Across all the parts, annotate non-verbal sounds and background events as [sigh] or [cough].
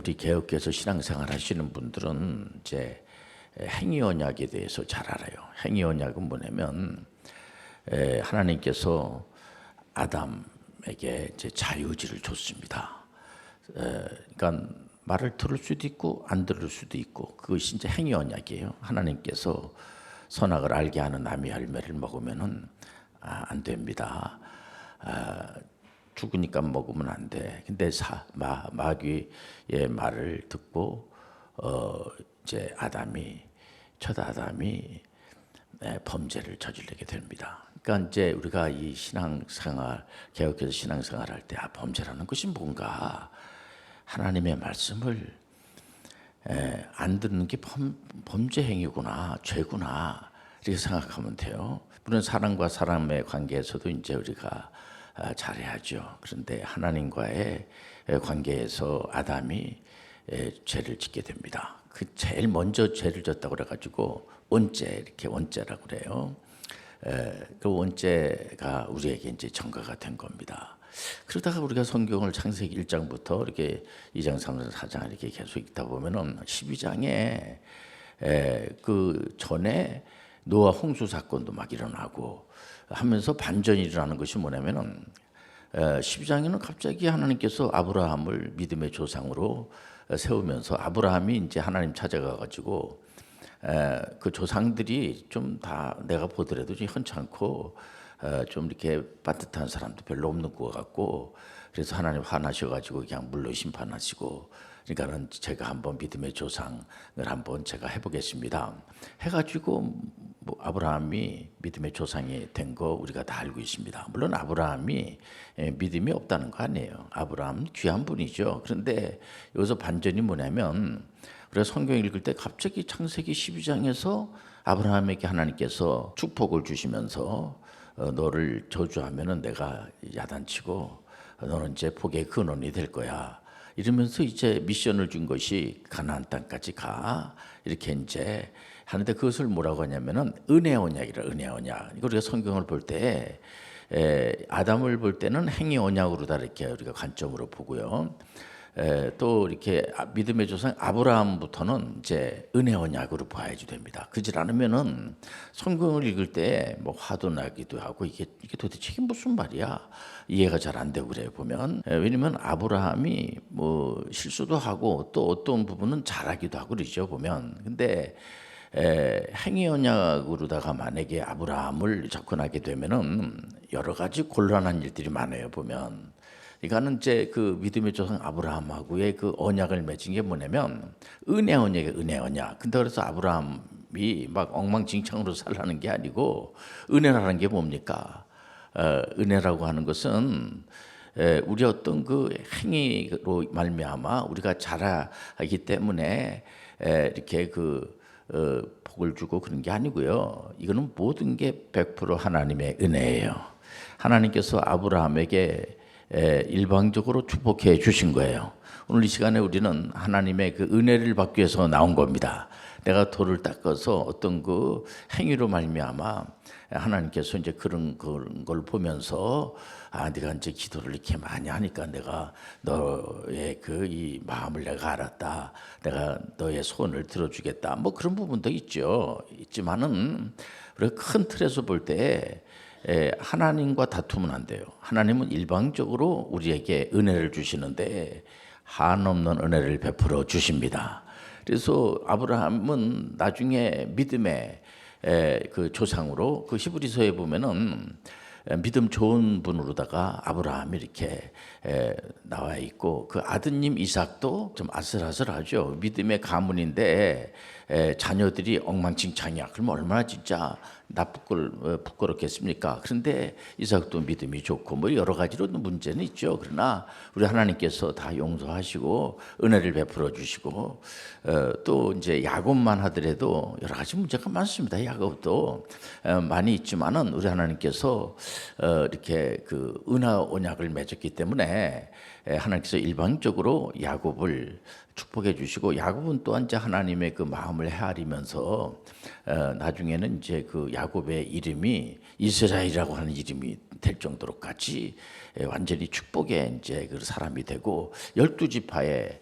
우리 개혁교에서 신앙생활 하시는 분들은 이제 행위 언약에 대해서 잘 알아요. 행위 언약은 뭐냐면 에, 하나님께서 아담에게 이제 자유의지를 줬습니다. 에, 그러니까 말을 들을 수도 있고 안 들을 수도 있고 그것이 이제 행위 언약이에요. 하나님께서 선악을 알게 하는 나무 열매를 먹으면은 아, 안 됩니다. 아, 죽으니까 먹으면 안 돼. 근데 사, 마, 마귀의 말을 듣고 어, 이제 아담이 첫 아담이 네, 범죄를 저지르게 됩니다. 그러니까 이제 우리가 이 신앙생활 개혁해서 신앙생활 할때 아, 범죄라는 것이 뭔가 하나님의 말씀을 에, 안 듣는 게 범, 범죄 행위구나 죄구나 이렇게 생각하면 돼요. 물론 사람과 사람의 관계에서도 이제 우리가 아, 잘해야죠. 그런데 하나님과의 관계에서 아담이 에, 죄를 짓게 됩니다. 그 제일 먼저 죄를 졌다고 그래가지고 원죄 이렇게 원죄라고 그래요. 에, 그 원죄가 우리에게 이제 전가가 된 겁니다. 그러다가 우리가 성경을 창세기 1장부터 이렇게 2장, 3장, 4장 이렇게 계속 읽다 보면은 12장에 에, 그 전에 노아 홍수 사건도 막 일어나고 하면서 반전이 일어나는 것이 뭐냐면은 12장에는 갑자기 하나님께서 아브라함을 믿음의 조상으로 세우면서 아브라함이 이제 하나님 찾아가 가지고 그 조상들이 좀 다 내가 보더라도 좀 현찮고 좀 이렇게 빠듯한 사람도 별로 없는 것 같고 그래서 하나님 화나셔 가지고 그냥 물로 심판하시고 그러니까는 제가 한번 믿음의 조상을 한번 제가 해보겠습니다. 해가지고 뭐 아브라함이 믿음의 조상이 된 거 우리가 다 알고 있습니다. 물론 아브라함이 믿음이 없다는 거 아니에요. 아브라함 귀한 분이죠. 그런데 여기서 반전이 뭐냐면 우리가 성경 읽을 때 갑자기 창세기 12장에서 아브라함에게 하나님께서 축복을 주시면서 어, 너를 저주하면은 내가 야단치고 너는 이제 복의 근원이 될 거야. 이러면서 이제 미션을 준 것이 가나안 땅까지 가 이렇게 이제 하는데 그것을 뭐라고 하냐면은 은혜 언약이라 은혜 언약. 우리가 성경을 볼 때 아담을 볼 때는 행위 언약으로 다 이렇게 우리가 관점으로 보고요. 에, 또 이렇게 아, 믿음의 조상 아브라함부터는 이제 은혜 언약으로 봐야지 됩니다. 그지 않으면은 성경을 읽을 때 뭐 화도 나기도 하고 이게 이게 도대체 이게 무슨 말이야? 이해가 잘 안 되고 그래요 보면. 에, 왜냐면 아브라함이 뭐 실수도 하고 또 어떤 부분은 잘하기도 하고 그러죠 보면. 근데 에, 행위 언약으로다가 만약에 아브라함을 접근하게 되면은 여러 가지 곤란한 일들이 많아요 보면 이거는 이제 그 믿음의 조상 아브라함하고의 그 언약을 맺은 게 뭐냐면 은혜 언약의 은혜 언약. 근데 그래서 아브라함이 막 엉망진창으로 살라는 게 아니고 은혜라는 게 뭡니까? 어, 은혜라고 하는 것은 에, 우리 어떤 그 행위로 말미암아 우리가 자라기 때문에 에, 이렇게 그 어, 복을 주고 그런 게 아니고요. 이거는 모든 게 100% 하나님의 은혜예요. 하나님께서 아브라함에게 일방적으로 축복해 주신 거예요. 오늘 이 시간에 우리는 하나님의 그 은혜를 받기 위해서 나온 겁니다. 내가 돌을 닦아서 어떤 그 행위로 말미암아 하나님께서 이제 그런 걸 보면서 아 네가 이제 기도를 이렇게 많이 하니까 내가 너의 그 이 마음을 내가 알았다. 내가 너의 소원을 들어주겠다. 뭐 그런 부분도 있죠. 있지만은 우리가 큰 틀에서 볼 때 하나님과 다투면 안 돼요. 하나님은 일방적으로 우리에게 은혜를 주시는데 한없는 은혜를 베풀어 주십니다. 그래서 아브라함은 나중에 믿음의 그 조상으로 그 히브리서에 보면은 믿음 좋은 분으로다가 아브라함이 이렇게 나와 있고 그 아드님 이삭도 좀 아슬아슬하죠. 믿음의 가문인데 자녀들이 엉망진창이야. 그러면 얼마나 진짜 나쁘걸 어, 부끄럽겠습니까? 그런데 이삭도 믿음이 좋고 뭐 여러 가지로 문제는 있죠. 그러나 우리 하나님께서 다 용서하시고 은혜를 베풀어 주시고 어, 또 이제 야곱만 하더라도 여러 가지 문제가 많습니다. 야곱도 어, 많이 있지만은 우리 하나님께서 어, 이렇게 그 은하 언약을 맺었기 때문에 하나님께서 일방적으로 야곱을 축 축복해 주시고 야곱은 또한 이제 하나님의 그 마음을 헤아리면서 어, 나중에는 이제 그 야곱의 이름이 이스라엘이라고 하는 이름이 될 정도로까지 예, 완전히 축복의 이제 그 사람이 되고 열두 지파의 예,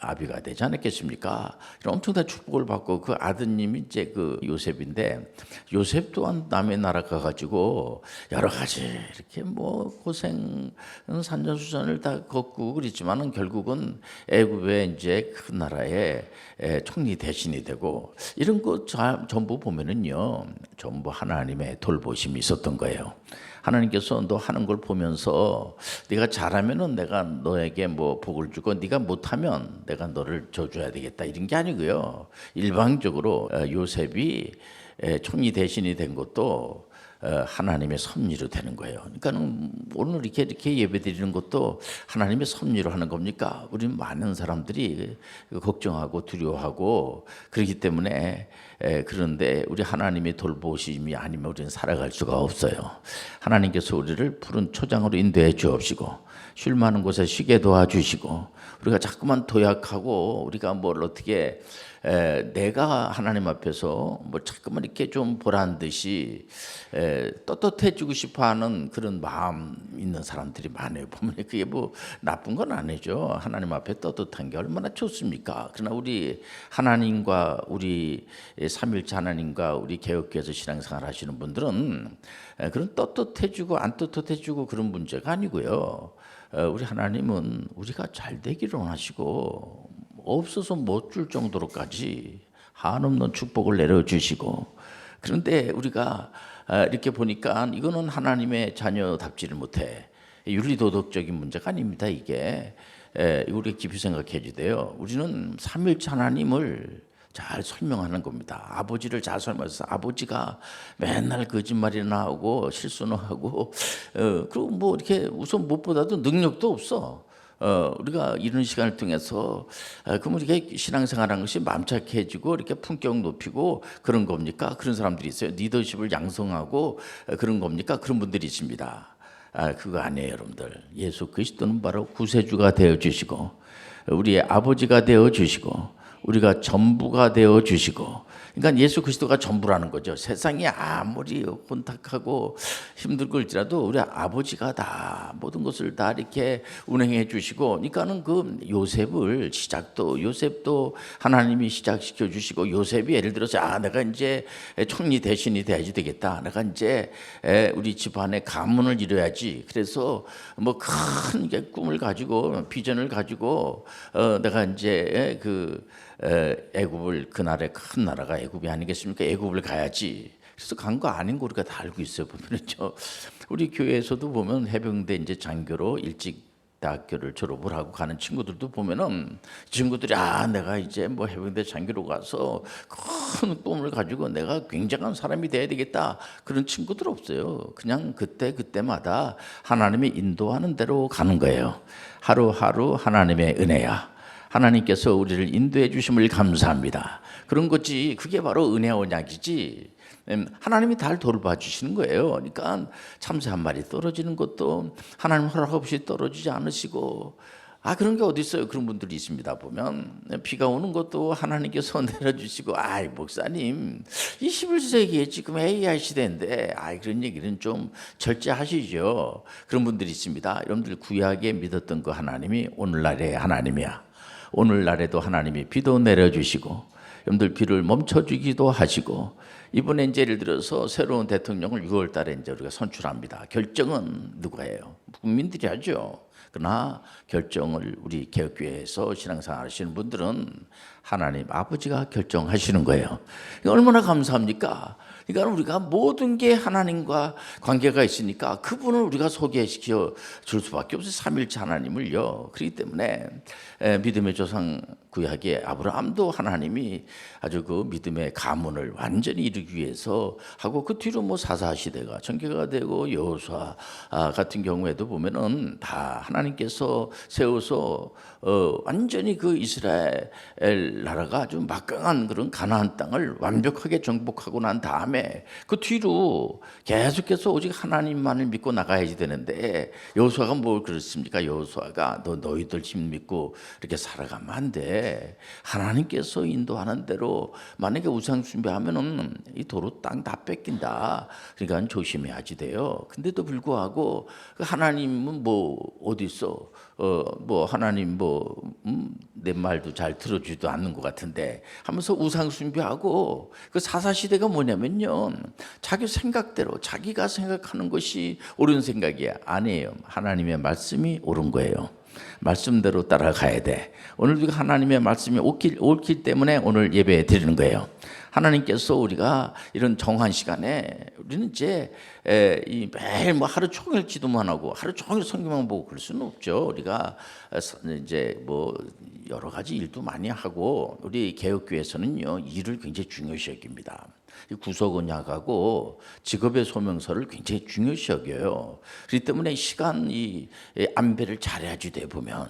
아비가 되지 않았겠습니까? 엄청난 축복을 받고 그 아드님이 이제 그 요셉인데 요셉 또한 남의 나라 가가지고 여러 가지 이렇게 뭐 고생 산전수전을 다 걷고 그랬지만은 결국은 애굽의 이제 큰 나라의 예, 총리 대신이 되고 이런 거 자- 전부 보면은요 전부 하나님의 돌보심이 있었던 거예요. 하나님께서 너 하는 걸 보면서 네가 잘하면은 내가 너에게 뭐 복을 주고 네가 못하면 내가 너를 줘줘야 되겠다 이런 게 아니고요. 일방적으로 어, 요셉이 에, 총리 대신이 된 것도 어, 하나님의 섭리로 되는 거예요. 그러니까는 오늘 이렇게 이렇게 예배드리는 것도 하나님의 섭리로 하는 겁니까? 우리 많은 사람들이 걱정하고 두려워하고 그렇기 때문에 에, 그런데 우리 하나님의 돌보심이 아니면 우리는 살아갈 수가 없어요. 하나님께서 우리를 푸른 초장으로 인도해 주옵시고 쉴 만한 곳에 쉬게 도와주시고 우리가 자꾸만 도약하고 우리가 뭘 어떻게 에, 내가 하나님 앞에서 뭐 자꾸만 이렇게 좀 보란 듯이 에, 떳떳해지고 싶어하는 그런 마음 있는 사람들이 많아요. [laughs] 보면 그게 뭐 나쁜 건 아니죠. 하나님 앞에 떳떳한 게 얼마나 좋습니까? 그러나 우리 하나님과 우리 삼일체 하나님과 우리 개혁교회에서 신앙생활 하시는 분들은 에, 그런 떳떳해지고 안 떳떳해지고 그런 문제가 아니고요. 어, 우리 하나님은 우리가 잘 되기를 원하시고 없어서 못 줄 정도로까지 한없는 축복을 내려주시고 그런데 우리가 아, 이렇게 보니까 이거는 하나님의 자녀답지를 못해 윤리도덕적인 문제가 아닙니다 이게. 에, 우리 깊이 생각해 주돼요. 우리는 삼일체 하나님을 잘 설명하는 겁니다. 아버지를 잘 설명해서 아버지가 맨날 거짓말이나 하고 실수는 하고 어, 그리고 뭐 이렇게 우선 무엇보다도 능력도 없어. 어, 우리가 이런 시간을 통해서 어, 그러면 이렇게 신앙생활하는 것이 맘착해지고 이렇게 품격 높이고 그런 겁니까? 그런 사람들이 있어요. 리더십을 양성하고 어, 그런 겁니까? 그런 분들이 있습니다. 아, 그거 아니에요, 여러분들. 예수 그리스도는 바로 구세주가 되어 주시고 우리의 아버지가 되어 주시고 우리가 전부가 되어 주시고 그러니까 예수 그리스도가 전부라는 거죠. 세상이 아무리 혼탁하고 힘들을지라도 우리 아버지가 다 모든 것을 다 이렇게 운행해 주시고 그러니까는 그 요셉을 시작도 요셉도 하나님이 시작시켜 주시고 요셉이 예를 들어서 아 내가 이제 총리 대신이 돼야지 되겠다. 내가 이제 우리 집안의 가문을 이뤄야지. 그래서 뭐 큰 꿈을 가지고 비전을 가지고 어 내가 이제 그 에, 애굽을 그날의 큰 나라가 애굽이 아니겠습니까? 애굽을 가야지. 그래서 간 거 아닌 거 우리가 다 알고 있어요. 보면은요. 우리 교회에서도 보면 해병대 이제 장교로 일찍 대학교를 졸업을 하고 가는 친구들도 보면은 친구들이 아 내가 이제 뭐 해병대 장교로 가서 큰 꿈을 가지고 내가 굉장한 사람이 돼야 되겠다 그런 친구들 없어요. 그냥 그때 그때마다 하나님이 인도하는 대로 가는 거예요. 하루하루 하나님의 은혜야. 하나님께서 우리를 인도해 주심을 감사합니다. 그런 거지. 그게 바로 은혜 언약이지. 음, 하나님이 달 돌봐 주시는 거예요. 그러니까 참새 한 마리 떨어지는 것도 하나님 허락 없이 떨어지지 않으시고 아 그런 게 어디 있어요? 그런 분들이 있습니다. 보면 비가 오는 것도 하나님께서 내려 주시고 아이 목사님 21세기에 지금 AI 시대인데 아 그런 얘기는 좀 절제하시죠. 그런 분들이 있습니다. 여러분들 구약에 믿었던 그 하나님이 오늘날의 하나님이야. 오늘날에도 하나님이 비도 내려주시고 여러분들 비를 멈춰주기도 하시고 이번에 이제 예를 들어서 새로운 대통령을 6월 달에 이제 우리가 선출합니다. 결정은 누가예요? 국민들이 하죠. 그러나 결정을 우리 개혁교회에서 신앙생활 하시는 분들은 하나님 아버지가 결정하시는 거예요. 얼마나 감사합니까? 그러니까 우리가 모든 게 하나님과 관계가 있으니까 그분을 우리가 소개시켜 줄 수밖에 없어요. 삼일체 하나님을요. 그렇기 때문에 믿음의 조상 구약의 아브라함도 하나님이 아주 그 믿음의 가문을 완전히 이루기 위해서 하고 그 뒤로 뭐 사사 시대가 전개가 되고 여호수아 같은 경우에도 보면은 다 하나님께서 세워서 어 완전히 그 이스라엘 나라가 아주 막강한 그런 가나안 땅을 완벽하게 정복하고 난 다음에 그 뒤로 계속해서 오직 하나님만을 믿고 나가야지 되는데 여호수아가 뭘 그렇습니까? 여호수아가 너 너희들 힘 믿고 이렇게 살아가면 안 돼. 하나님께서 인도하는 대로 만약에 우상 숭배하면은 이 도로 땅 다 뺏긴다. 그러니까 조심해야지 돼요. 근데도 불구하고 그 하나님은 뭐 어디 있어? 어 뭐 하나님 뭐내 말도 잘 들어주지도 않는 것 같은데 하면서 우상 숭배하고 그 사사 시대가 뭐냐면요 자기 생각대로 자기가 생각하는 것이 옳은 생각이 아니에요 하나님의 말씀이 옳은 거예요 말씀대로 따라가야 돼 오늘 우리가 하나님의 말씀이 옳기, 옳기 때문에 오늘 예배 드리는 거예요 하나님께서 우리가 이런 정한 시간에 우리는 이제 매일 뭐 하루 종일 기도만 하고 하루 종일 성경만 보고 그럴 수는 없죠. 우리가 이제 뭐 여러 가지 일도 많이 하고 우리 개혁교회에서는요 일을 굉장히 중요시 여깁니다. 구속 언약하고 직업의 소명서를 굉장히 중요시 여겨요. 그렇기 때문에 시간 이 안배를 잘해야지 돼 보면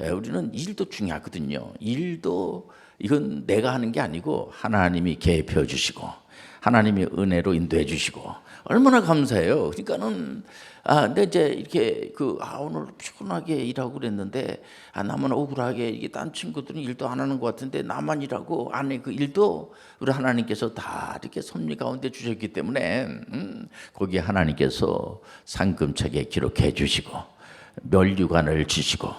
우리는 일도 중요하거든요. 일도 이건 내가 하는 게 아니고 하나님이 개입해 주시고 하나님이 은혜로 인도해 주시고 얼마나 감사해요. 그러니까는 아, 근데 이제 이렇게 그 아, 오늘 피곤하게 일하고 그랬는데 아, 나만 억울하게 이게 딴 친구들은 일도 안 하는 것 같은데 나만 일하고 안에 그 일도 우리 하나님께서 다 이렇게 섭리 가운데 주셨기 때문에 음, 거기에 하나님께서 상금책에 기록해 주시고 멸류관을 주시고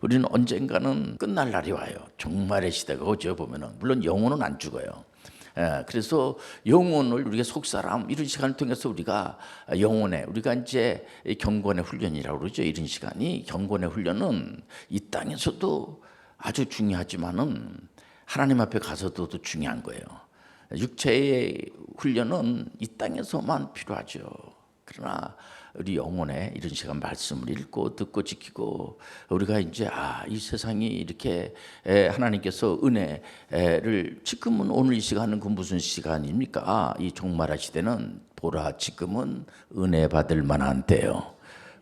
우리는 언젠가는 끝날 날이 와요. 종말의 시대가 오죠 보면은 물론 영혼은 안 죽어요. 예, 그래서 영혼을 우리가 속사람 이런 시간을 통해서 우리가 영혼에 우리가 이제 경건의 훈련이라고 그러죠. 이런 시간이 경건의 훈련은 이 땅에서도 아주 중요하지만은 하나님 앞에 가서도 중요한 거예요. 육체의 훈련은 이 땅에서만 필요하죠. 그러나 우리 영혼에 이런 시간 말씀을 읽고 듣고 지키고 우리가 이제 아 이 세상이 이렇게 하나님께서 은혜를 지금은 오늘 이 시간은 그 무슨 시간입니까? 아, 이 종말의 시대는 보라 지금은 은혜 받을 만한 때요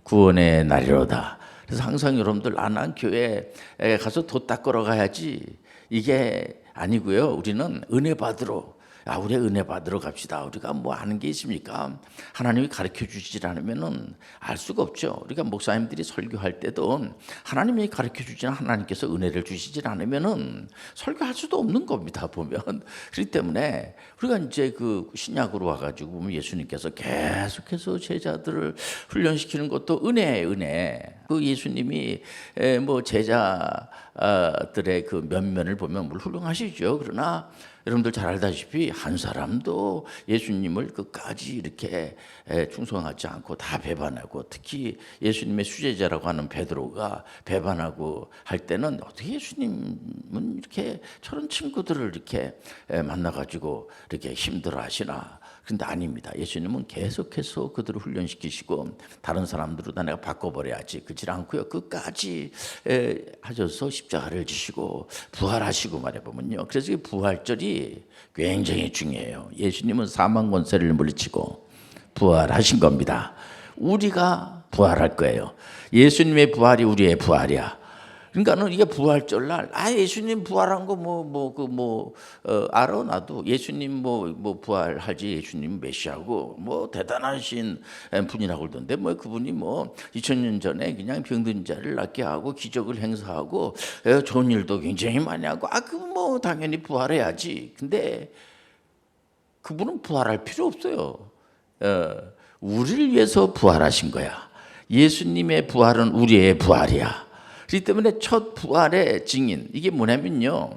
구원의 날이로다. 그래서 항상 여러분들 안한 교회 가서 도 닦으러 가야지 이게 아니고요. 우리는 은혜 받으러 아, 우리 은혜 받으러 갑시다. 우리가 뭐 아는 게 있습니까? 하나님이 가르쳐 주지 않으면은 알 수가 없죠. 우리가 목사님들이 설교할 때도 하나님이 가르쳐 주지 하나님께서 은혜를 주시지 않으면은 설교할 수도 없는 겁니다. 보면 그렇기 때문에 우리가 이제 그 신약으로 와가지고 보면 예수님께서 계속해서 제자들을 훈련시키는 것도 은혜예요, 은혜. 그 예수님이 뭐 제자 들의 그 면면을 보면 물 훌륭하시죠. 그러나 여러분들 잘 알다시피 한 사람도 예수님을 끝까지 이렇게 충성하지 않고 다 배반하고 특히 예수님의 수제자라고 하는 베드로가 배반하고 할 때는 어떻게 예수님은 이렇게 저런 친구들을 이렇게 만나가지고 이렇게 힘들어하시나 근데 아닙니다. 예수님은 계속해서 그들을 훈련시키시고 다른 사람들로 다 내가 바꿔버려야지 그지 않고요. 끝까지 하셔서 십자가를 지시고 부활하시고 말해보면요. 그래서 이 부활절이 굉장히 중요해요. 예수님은 사망 권세를 물리치고 부활하신 겁니다. 우리가 부활할 거예요. 예수님의 부활이 우리의 부활이야. 그러니까는 이게 부활절 날. 아 예수님 부활한 거 뭐 뭐 그뭐 뭐, 어, 알아? 나도. 예수님 뭐뭐 뭐 부활하지? 예수님 메시아고. 뭐 대단하신 분이라고 그러던데. 뭐 그분이 뭐 2000년 전에 그냥 병든 자를 낫게 하고 기적을 행사하고 좋은 일도 굉장히 많이 하고. 아 그 뭐 당연히 부활해야지. 근데 그분은 부활할 필요 없어요. 어, 우리를 위해서 부활하신 거야. 예수님의 부활은 우리의 부활이야. 그렇기 때문에 첫 부활의 증인 이게 뭐냐면요.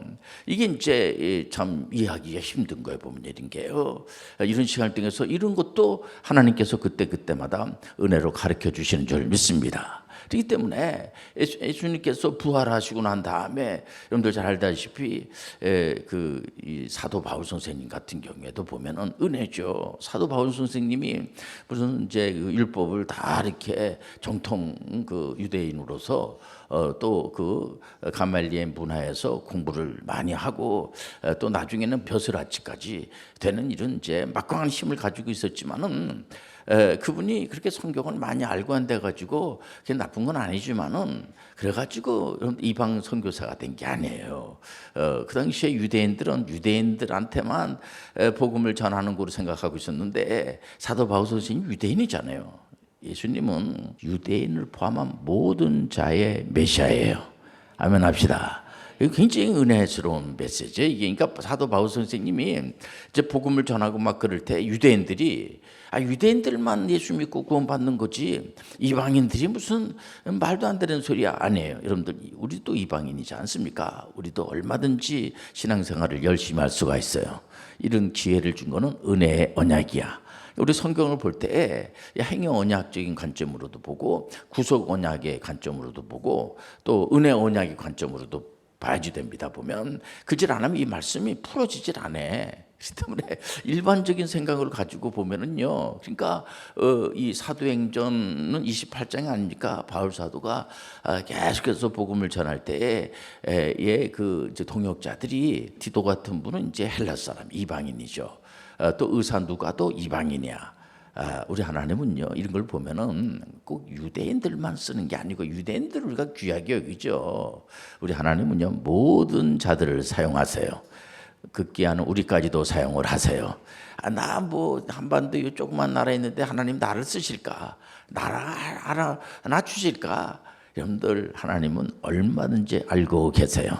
이게 이제 참 이해하기가 힘든 거예요. 보면 이런 게요. 이런 시간을 통해서 이런 것도 하나님께서 그때 그때마다 은혜로 가르쳐 주시는 줄 믿습니다. 그렇기 때문에 예수 님께서 부활하시고 난 다음에 여러분들 잘 알다시피 그 사도 바울 선생님 같은 경우에도 보면은 은혜죠. 사도 바울 선생님이 무슨 이제 그 율법을 다 이렇게 정통 그 유대인으로서 어, 또그 가말리의 문화에서 공부를 많이 하고 어, 또 나중에는 벼슬아치까지 되는 이런 이제 막강한 힘을 가지고 있었지만은 에, 그분이 그렇게 성경을 많이 알고 한데 가지고 그게 나쁜 건 아니지만은 그래가지고 이방 선교사가 된 게 아니에요. 어, 그 당시에 유대인들은 유대인들한테만 복음을 전하는 거로 생각하고 있었는데 사도 바울 선생님 유대인이잖아요. 예수님은 유대인을 포함한 모든 자의 메시아예요. 아멘 합시다. 굉장히 은혜스러운 메시지예요. 이게 그러니까 사도 바울 선생님이 이제 복음을 전하고 막 그럴 때 유대인들이 아 유대인들만 예수 믿고 구원받는 거지 이방인들이 무슨 말도 안 되는 소리야 아니에요. 여러분들 우리도 이방인이지 않습니까? 우리도 얼마든지 신앙생활을 열심히 할 수가 있어요. 이런 기회를 준 거는 은혜의 언약이야. 우리 성경을 볼 때 행위 언약적인 관점으로도 보고 구속 언약의 관점으로도 보고 또 은혜 언약의 관점으로도 봐야지 됩니다. 보면 그질 않으면 이 말씀이 풀어지질 않아. 그렇기 때문에 일반적인 생각을 가지고 보면은요. 그러니까 어, 이 사도행전은 28장이 아닙니까? 바울 사도가 아, 계속해서 복음을 전할 때에 예, 그 동역자들이 디도 같은 분은 이제 헬라 사람 이방인이죠. 어, 또 의사 누가도 이방인이야. 아, 우리 하나님은요 이런 걸 보면은 꼭 유대인들만 쓰는 게 아니고 유대인들 우리가 귀하게 여기죠. 우리 하나님은요 모든 자들을 사용하세요. 극기하는 우리까지도 사용을 하세요. 아, 나 뭐 한반도 이 조그만 나라 있는데 하나님 나를 쓰실까? 나라 하나 나 주실까? 여러분들 하나님은 얼마든지 알고 계세요.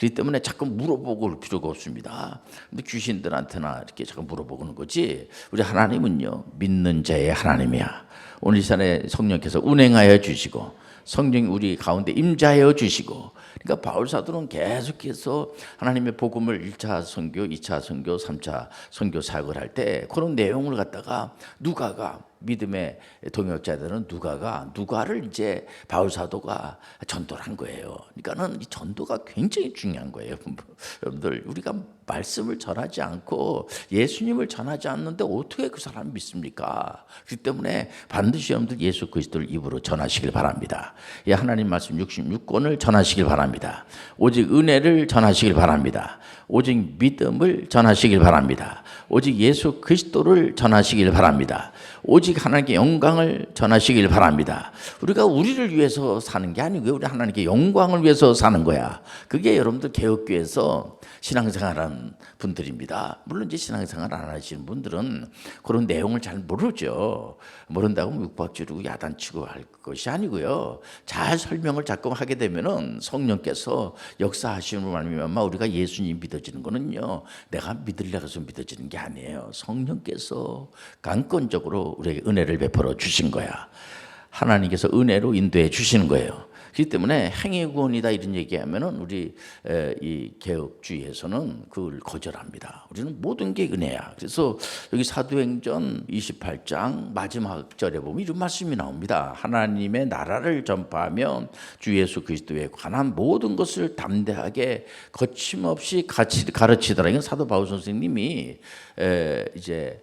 그렇기 때문에 자꾸 물어보고 올 필요가 없습니다. 근데 귀신들한테나 이렇게 자꾸 물어보는 거지. 우리 하나님은요, 믿는 자의 하나님이야. 오늘 이 시간에 성령께서 운행하여 주시고, 성령이 우리 가운데 임자하여 주시고, 그러니까 바울 사도는 계속해서 하나님의 복음을 1차 선교, 2차 선교, 3차 선교 사역을 할 때 그런 내용을 갖다가 누가가 믿음의 동역자들은 누가가 누가를 이제 바울 사도가 전도를 한 거예요. 그러니까는 이 전도가 굉장히 중요한 거예요. 여러분들 우리가 말씀을 전하지 않고 예수님을 전하지 않는데 어떻게 그 사람 믿습니까? 그렇기 때문에 반드시 여러분들 예수 그리스도를 입으로 전하시길 바랍니다. 이 하나님 말씀 66권을 전하시길 바랍니다. 오직 은혜를 전하시길 바랍니다. 오직 믿음을 전하시길 바랍니다. 오직 예수 그리스도를 전하시길 바랍니다. 오직 하나님께 영광을 전하시길 바랍니다. 우리가 우리를 위해서 사는 게 아니고요. 우리 하나님께 영광을 위해서 사는 거야. 그게 여러분들 개혁교회에서 신앙생활하는 분들입니다. 물론 이제 신앙생활 안 하시는 분들은 그런 내용을 잘 모르죠. 모른다고 묵박지르고 야단치고 할 것이 아니고요. 잘 설명을 자꾸 하게 되면은 성령께서 역사하시는 말미암아 우리가 예수님 믿어지는 거는요. 내가 믿으려고 해서 믿어지는 게 아니에요. 성령께서 강권적으로 우리에게 은혜를 베풀어 주신 거야. 하나님께서 은혜로 인도해 주시는 거예요. 그렇기 때문에 행위 구원이다 이런 얘기하면은 우리 이 개혁주의에서는 그걸 거절합니다. 우리는 모든 게 은혜야. 그래서 여기 사도행전 28장 마지막 절에 보면 이런 말씀이 나옵니다. 하나님의 나라를 전파하면 주 예수 그리스도에 관한 모든 것을 담대하게 거침없이 가르치더라. 이건 사도 바울 선생님이 이제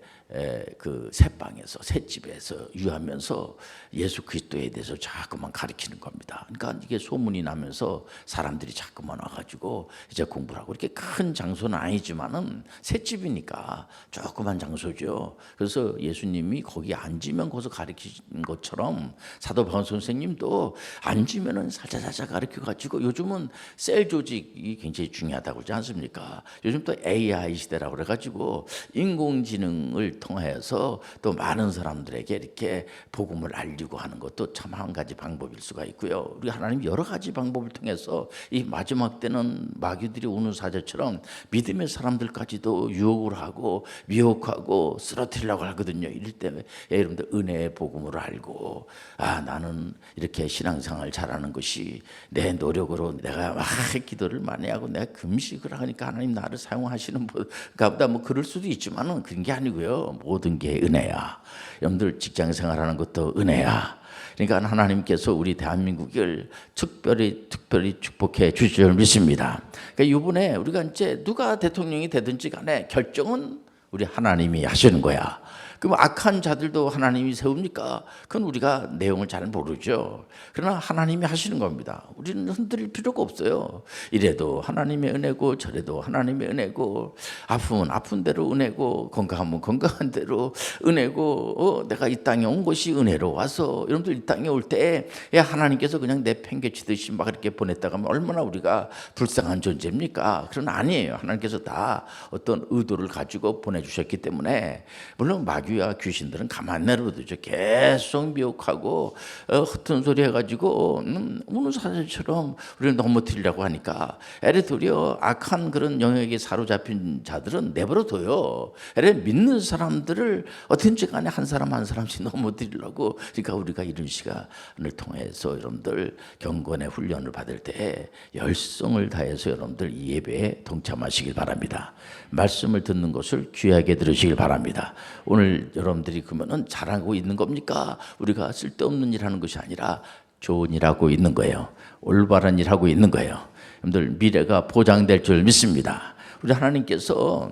그 새방에서 새집에서 유하면서 예수 그리스도에 대해서 자꾸만 가르치는 겁니다. 그러니까 이게 소문이 나면서 사람들이 자꾸만 와가지고 이제 공부를 하고 이렇게 큰 장소는 아니지만은 새집이니까 조그만 장소죠. 그래서 예수님이 거기 앉으면 거기서 가르치는 것처럼 사도 바울 선생님도 앉으면은 살짝살짝 가르쳐 가지고 요즘은 셀 조직이 굉장히 중요하다고 그러지 않습니까? 요즘 또 AI 시대라고 그래가지고 인공지능을 통해서 또 많은 사람들에게 이렇게 복음을 알리고 하는 것도 참 한 가지 방법일 수가 있고요. 우리 하나님 여러 가지 방법을 통해서 이 마지막 때는 마귀들이 오는 사자처럼 믿음의 사람들까지도 유혹을 하고 미혹하고 쓰러뜨리려고 하거든요. 이럴 때 여러분들 은혜의 복음을 알고 아 나는 이렇게 신앙생활 잘하는 것이 내 노력으로 내가 막 기도를 많이 하고 내가 금식을 하니까 하나님 나를 사용하시는 가보다 뭐 그럴 수도 있지만은 그런 게 아니고요. 모든 게 은혜야. 여러분들 직장 생활하는 것도 은혜야. 그러니까 하나님께서 우리 대한민국을 특별히 특별히 축복해 주실 줄 믿습니다. 그러니까 이번에 우리가 이제 누가 대통령이 되든지 간에 결정은 우리 하나님이 하시는 거야. 그럼 악한 자들도 하나님이 세웁니까? 그건 우리가 내용을 잘 모르죠. 그러나 하나님이 하시는 겁니다. 우리는 흔들릴 필요가 없어요. 이래도 하나님의 은혜고 저래도 하나님의 은혜고 아프면 아픈 대로 은혜고 건강하면 건강한 대로 은혜고 어, 내가 이 땅에 온 것이 은혜로 와서 여러분들 이 땅에 올 때 하나님께서 그냥 내팽개치듯이 막 이렇게 보냈다가 하면 얼마나 우리가 불쌍한 존재입니까? 그런 아니에요. 하나님께서 다 어떤 의도를 가지고 보내주셨기 때문에 물론 막 마귀와 귀신들은 가만 내려두죠. 계속 미혹하고 어, 헛된 소리 해가지고 음, 우는 사실처럼 우리를 넘어뜨리려고 하니까 에레 도리어 악한 그런 영역에 사로잡힌 자들은 내버려둬요. 에레 믿는 사람들을 어떻게든지 간에 한 사람 한 사람씩 넘어뜨리려고 그러니까 우리가 이런 시간을 통해서 여러분들 경건의 훈련을 받을 때 열성을 다해서 여러분들 이 예배에 동참하시길 바랍니다. 말씀을 듣는 것을 귀하게 들으시길 바랍니다. 오늘 여러분들이 그러면은 잘하고 있는 겁니까? 우리가 쓸데없는 일 하는 것이 아니라 좋은 일 하고 있는 거예요. 올바른 일 하고 있는 거예요. 여러분들 미래가 보장될 줄 믿습니다. 우리 하나님께서 어,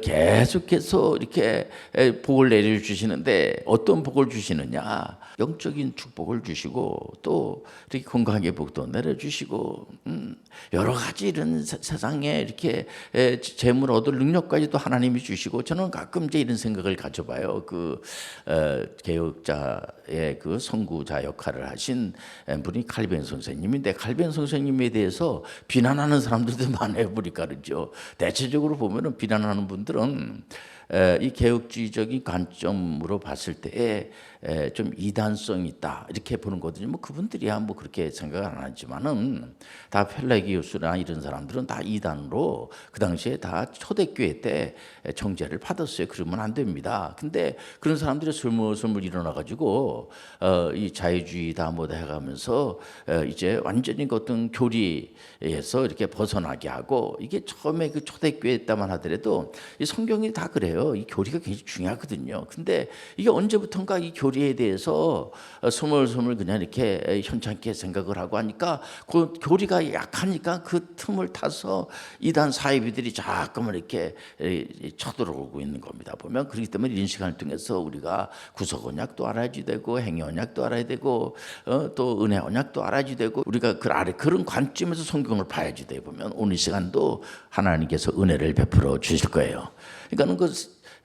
계속해서 이렇게 에, 복을 내려주시는데 어떤 복을 주시느냐? 영적인 축복을 주시고 또 이렇게 건강의 복도 내려주시고 음, 여러 가지 이런 세- 세상에 이렇게 에, 재물 얻을 능력까지도 하나님이 주시고 저는 가끔 이제 이런 생각을 가져봐요. 그 어, 개혁자의 그 선구자 역할을 하신 에, 분이 칼빈 선생님인데 칼빈 선생님에 대해서 비난하는 사람들도 [laughs] 많아요 보니까 그렇죠? 대체적으로 보면은 비난하는 분 들은 에, 이 개혁주의적인 관점으로 봤을 때에 에, 좀 이단성 있다 이렇게 보는 거거든요. 뭐 그분들이야 뭐 그렇게 생각을 안 하지만은 다 펠레기우스나 이런 사람들은 다 이단으로 그 당시에 다 초대교회 때 정죄를 받았어요. 그러면 안 됩니다. 근데 그런 사람들이 스물스물 일어나 가지고 어, 이 자유주의 다 뭐다 해가면서 어, 이제 완전히 그 어떤 교리에서 이렇게 벗어나게 하고 이게 처음에 그 초대교회 때만 하더라도 이 성경이 다 그래요. 이 교리가 굉장히 중요하거든요. 근데 이게 언제부턴가 이 교리에 대해서 어, 스물스물 그냥 이렇게 현찮게 생각을 하고 하니까 그 교리가 약하니까 그 틈을 타서 이단 사이비들이 자꾸만 이렇게 에, 쳐들어오고 있는 겁니다. 보면 그렇기 때문에 시간을 통해서 우리가 구속 언약도 알아야 되고 행위 언약도 알아야 되고 어, 또 은혜 언약도 알아야 되고 우리가 그 아래 그런 관점에서 성경을 봐야지 돼 보면 오늘 시간도 하나님께서 은혜를 베풀어 주실 거예요. 그러니까는 그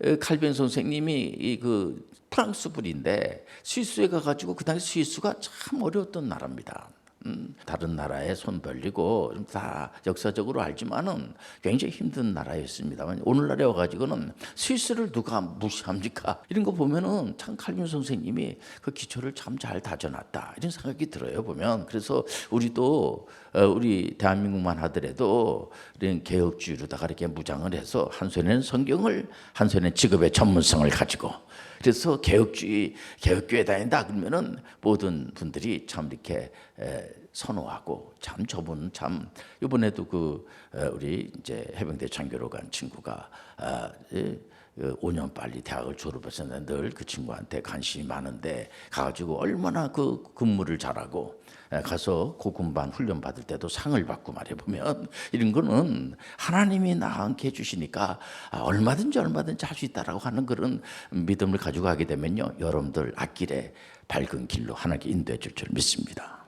에, 칼빈 선생님이 이그 프랑스 분인데 스위스에 가가지고 그 당시 스위스가 참 어려웠던 나라입니다. 음, 다른 나라에 손 벌리고 좀다 역사적으로 알지만은 굉장히 힘든 나라였습니다만 오늘날에 와가지고는 스위스를 누가 무시합니까? 이런 거 보면은 참 칼빈 선생님이 그 기초를 참 잘 다져놨다 이런 생각이 들어요 보면 그래서 우리도 어, 우리 대한민국만 하더라도 이런 개혁주의로다가 이렇게 무장을 해서 한 손에는 성경을 한 손에는 직업의 전문성을 가지고 그래서 개혁주의 개혁교회 다닌다 그러면은 모든 분들이 참 이렇게 에, 선호하고 참 저분 참 이번에도 그 에, 우리 이제 해병대 장교로 간 친구가 아, 예, 그 5년 빨리 대학을 졸업했었는데 늘 그 친구한테 관심이 많은데 가가지고 얼마나 그 근무를 잘하고 에, 가서 고군반 훈련 받을 때도 상을 받고 말해 보면 이런 거는 하나님이 나한테 해주시니까 아, 얼마든지 얼마든지 할 수 있다라고 하는 그런 믿음을 가지고 가게 되면요 여러분들 앞길에 밝은 길로 하나님께 인도해 줄 줄 믿습니다.